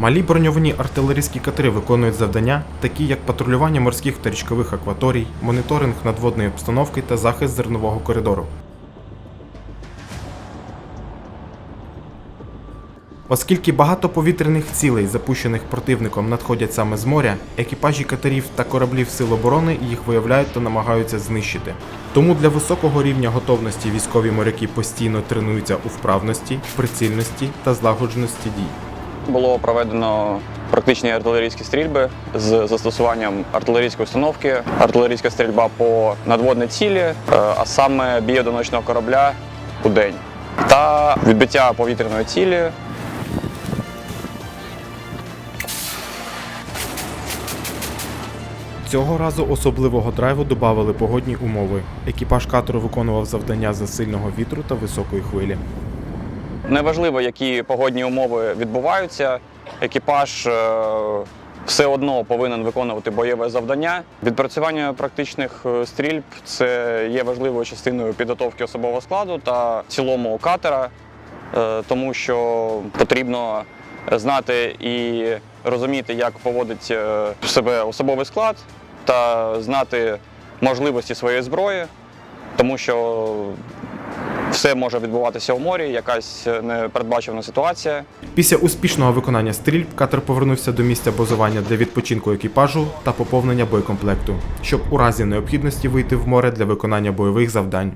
Малі броньовані артилерійські катери виконують завдання, такі як патрулювання морських та річкових акваторій, моніторинг надводної обстановки та захист зернового коридору. Оскільки багато повітряних цілей, запущених противником, надходять саме з моря, екіпажі катерів та кораблів Сил оборони їх виявляють та намагаються знищити. Тому для високого рівня готовності військові моряки постійно тренуються у вправності, прицільності та злагодженості дій. Було проведено практичні артилерійські стрільби з застосуванням артилерійської установки, артилерійська стрільба по надводній цілі, е, а саме бій одиночного корабля у день та відбиття повітряної цілі. Цього разу особливого драйву додавали погодні умови. Екіпаж катеру виконував завдання за сильного вітру та високої хвилі. Неважливо, які погодні умови відбуваються, екіпаж е, все одно повинен виконувати бойове завдання. Відпрацювання практичних е, стрільб це є важливою частиною підготовки особового складу та цілому катера, е, тому що потрібно знати і розуміти, як поводить себе особовий склад, та знати можливості своєї зброї, тому що все може відбуватися у морі, якась непередбачувана ситуація. Після успішного виконання стрільб катер повернувся до місця базування для відпочинку екіпажу та поповнення боєкомплекту, щоб у разі необхідності вийти в море для виконання бойових завдань.